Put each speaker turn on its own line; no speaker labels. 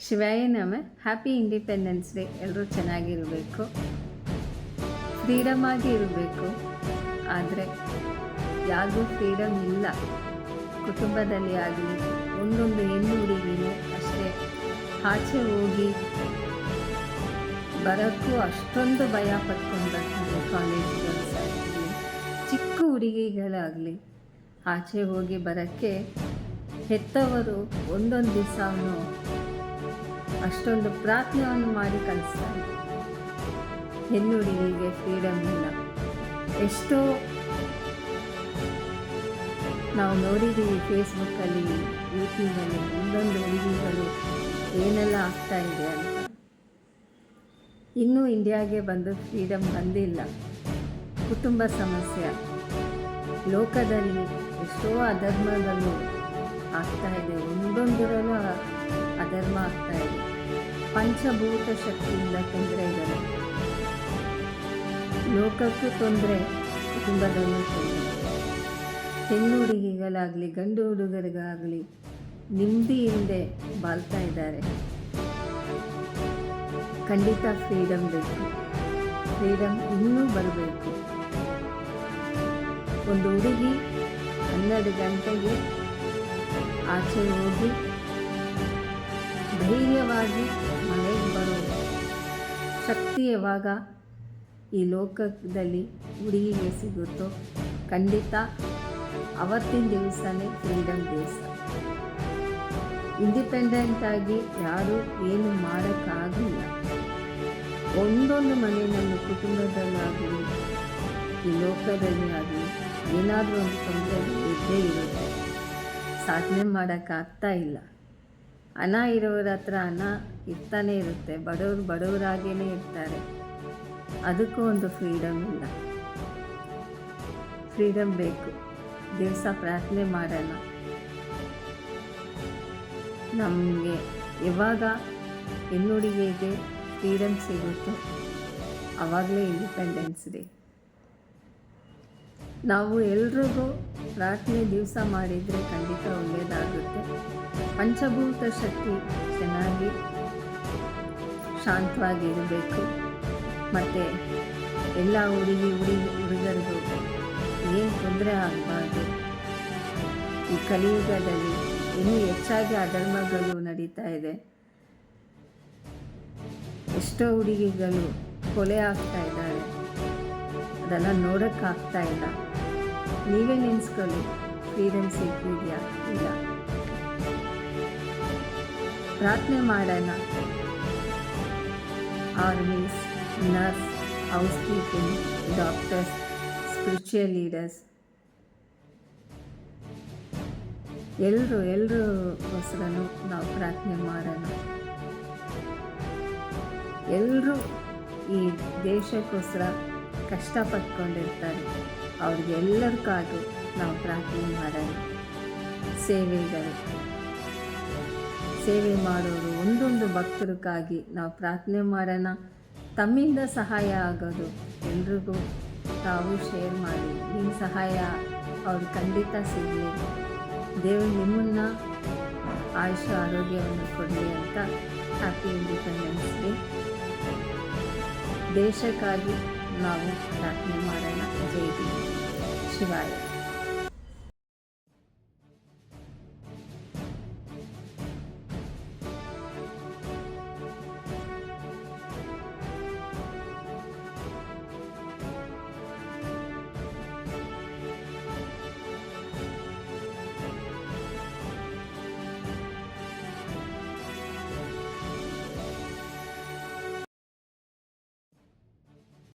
ಶಿವಾಯ ನಮ happy independence day ಎಲ್ಲರೂ ಚೆನ್ನಾಗಿರಬೇಕು. ಫ್ರೀಡಮ್ ಆಗಿ ಇರಬೇಕು. ಆದರೆ ಯಾರಿಗೂ ಫ್ರೀಡಮ್ ಇಲ್ಲ. ಕುಟುಂಬದಲ್ಲಿ ಆಗಲಿ, ಒಂದೊಂದು ಹೆಣ್ಣು ಹುಡುಗಿನೂ ಅಷ್ಟೇ ಆಚೆ ಹೋಗಿ ಬರೋಕ್ಕೂ ಅಷ್ಟೊಂದು ಭಯ ಪಟ್ಕೊಂಡು ಬರ್ತಾರೆ ಕಾಲೇಜ್ ಆಗಲಿ, ಚಿಕ್ಕ ಹುಡುಗಿಗಳಾಗಲಿ. ಆಚೆ ಹೋಗಿ ಬರೋಕ್ಕೆ ಹೆತ್ತವರು ಒಂದೊಂದು ದಿವಸವನ್ನು ಅಷ್ಟೊಂದು ಪ್ರಾರ್ಥನೆಯನ್ನು ಮಾಡಿ ಕಲಿಸ್ತಾ ಇದ್ದೆ ಹುಡುಗಿಗೆ ಫ್ರೀಡಮ್ ಇಲ್ಲ. ಎಷ್ಟೋ ನಾವು ನೋಡಿದ್ದೀವಿ ಫೇಸ್ಬುಕ್ಕಲ್ಲಿ ಯೂಟ್ಯೂಬಲ್ಲಿ ಒಂದೊಂದು ಹುಡುಗಿಗಳು ಏನೆಲ್ಲ ಆಗ್ತಾ ಇದೆ ಅಂತ. ಇನ್ನೂ ಇಂಡಿಯಾಗೆ ಬಂದು ಫ್ರೀಡಮ್ ಬಂದಿಲ್ಲ. ಕುಟುಂಬ ಸಮಸ್ಯೆ. ಲೋಕದಲ್ಲಿ ಎಷ್ಟೋ ಅಧರ್ಮಗಳು ಆಗ್ತಾ ಇದೆ ಒಂದೊಂದರಲ್ಲೂ ಅಧರ್ಮ ಆಗ್ತಾ ಇದೆ. ಪಂಚಭೂತ ಶಕ್ತಿಯಿಂದ ತೊಂದರೆ ಇದ್ದಾರೆ ಲೋಕಕ್ಕೆ ತೊಂದರೆ, ಕುಟುಂಬದಲ್ಲೂ ತೊಂದರೆ. ಹೆಣ್ಣು ಹುಡುಗಿಗಳಾಗಲಿ ಗಂಡು ಹುಡುಗರಿಗಾಗಲಿ ನಿಮ್ಮದಿ ಹಿಂದೆ ಬಾಳ್ತಾ ಇದ್ದಾರೆ. ಖಂಡಿತ ಫ್ರೀಡಮ್ ಬೇಕು. ಫ್ರೀಡಮ್ ಇನ್ನೂ ಬರಬೇಕು. ಒಂದು ಹುಡುಗಿ ಹನ್ನೆರಡು ಗಂಟೆಗೆ ಆಚೆ ಹೋಗಿ ಧೈರ್ಯವಾಗಿ ಮನೆಗೆ ಬರೋ ಶಕ್ತಿ ಯಾವಾಗ ಈ ಲೋಕದಲ್ಲಿ ಹುಡುಗಿಗೆ ಸಿಗುತ್ತೋ ಖಂಡಿತ ಅವತ್ತಿನ ದಿವಸನೇ ಫ್ರೀಡಮ್ ದಿವಸ ಇಂಡಿಪೆಂಡೆಂಟ್ ಆಗಿ ಯಾರೂ ಏನು ಮಾಡೋಕ್ಕಾಗಿಲ್ಲ. ಒಂದೊಂದು ಮನೆಯಲ್ಲಿ ಕುಟುಂಬದಲ್ಲಾಗಲಿ ಈ ಲೋಕದಲ್ಲಿ ಆಗಲಿ ಏನಾದರೂ ಒಂದು ತೊಂದರೆ ಇದ್ದೇ ಇರುತ್ತೆ. ಸಾಧನೆ ಮಾಡೋಕ್ಕಾಗ್ತಾ ಇಲ್ಲ. ಹಣ ಇರೋರ ಹತ್ರ ಹಣ ಇರ್ತಾನೆ ಇರುತ್ತೆ. ಬಡವರು ಬಡವರಾಗೇ ಇರ್ತಾರೆ. ಅದಕ್ಕೂ ಒಂದು ಫ್ರೀಡಮ್ ಇಲ್ಲ. ಫ್ರೀಡಮ್ ಬೇಕು. ದಿವಸ ಪ್ರಾರ್ಥನೆ ಮಾಡೋಣ. ನಮಗೆ ಯಾವಾಗ ಹೆಣ್ಣುಡಿಗೆಗೆ ಫ್ರೀಡಮ್ ಸಿಗುತ್ತೋ ಆವಾಗಲೇ ಇಂಡಿಪೆಂಡೆನ್ಸ್ ಡೇ ನಾವು ಎಲ್ರಿಗೂ ಪ್ರಾರ್ಥನೆ ದಿವಸ ಮಾಡಿದರೆ ಖಂಡಿತ ಒಳ್ಳೆಯದಾಗುತ್ತೆ. ಪಂಚಭೂತ ಶಕ್ತಿ ಚೆನ್ನಾಗಿ ಶಾಂತವಾಗಿರಬೇಕು. ಮತ್ತು ಎಲ್ಲ ಹುಡುಗಿ ಹುಡುಗಿ ಹುಡುಗರಿಗೂ ಏನು ತೊಂದರೆ ಆಗಬಾರ್ದು. ಈ ಕಲಿಯುಗದಲ್ಲಿ ಇನ್ನೂ ಹೆಚ್ಚಾಗಿ ಅಧರ್ಮಗಳು ನಡೀತಾ ಇದೆ. ಎಷ್ಟೋ ಹುಡುಗಿಗಳು ಕೊಲೆ ಆಗ್ತಾ ಇದ್ದಾರೆ. ಅದೆಲ್ಲ ನೋಡೋಕ್ಕಾಗ್ತಾ ಇಲ್ಲ. ನೀವೇ ನೆನೆಸ್ಕೊಳ್ಳಿ. ಫ್ರೀಡಮ್ ಸಿಕ್ಕಿದೆಯಾ? ಇಲ್ಲ. ಪ್ರಾರ್ಥನೆ ಮಾಡೋಣ. Armies nurse housekeeping doctors spiritual leaders ಎಲ್ಲರೂ ಎಲ್ಲರಿಗೋಸ್ಕರನೂ ನಾವು ಪ್ರಾರ್ಥನೆ ಮಾಡೋಣ. ಎಲ್ಲರೂ ಈ ದೇಶಕ್ಕೋಸ್ಕರ ಕಷ್ಟಪಟ್ಕೊಂಡಿರ್ತಾರೆ. ಪಟ್ಕೊಂಡಿರ್ತಾರೆ ಅವ್ರಿಗೆಲ್ಲರಿಗಾಗೂ ನಾವು ಪ್ರಾರ್ಥನೆ ಮಾಡೋಣ. ಸೇವೆಗಳು ಸೇವೆ ಮಾಡೋರು ಒಂದೊಂದು ಭಕ್ತರಿಗಾಗಿ ನಾವು ಪ್ರಾರ್ಥನೆ ಮಾಡೋಣ. ತಮ್ಮಿಂದ ಸಹಾಯ ಆಗೋದು ಎಲ್ರಿಗೂ ತಾವು ಶೇರ್ ಮಾಡಿ. ನಿಮ್ಮ ಸಹಾಯ ಅವ್ರು ಖಂಡಿತ ಸಿಗಲಿ. ದೇವರು ನಿಮ್ಮನ್ನು ಆಯುಷ ಆರೋಗ್ಯವನ್ನು ಕೊಡಲಿ ಅಂತ ಹ್ಯಾಪಿ ಇಂಡಿಪೆಂಡೆನ್ಸ್ ಡೇ ದೇಶಕ್ಕಾಗಿ ನಾವು ಪ್ರಾರ್ಥನೆ ಮಾಡೋಣ ಜೈ ಶಿವಾಯ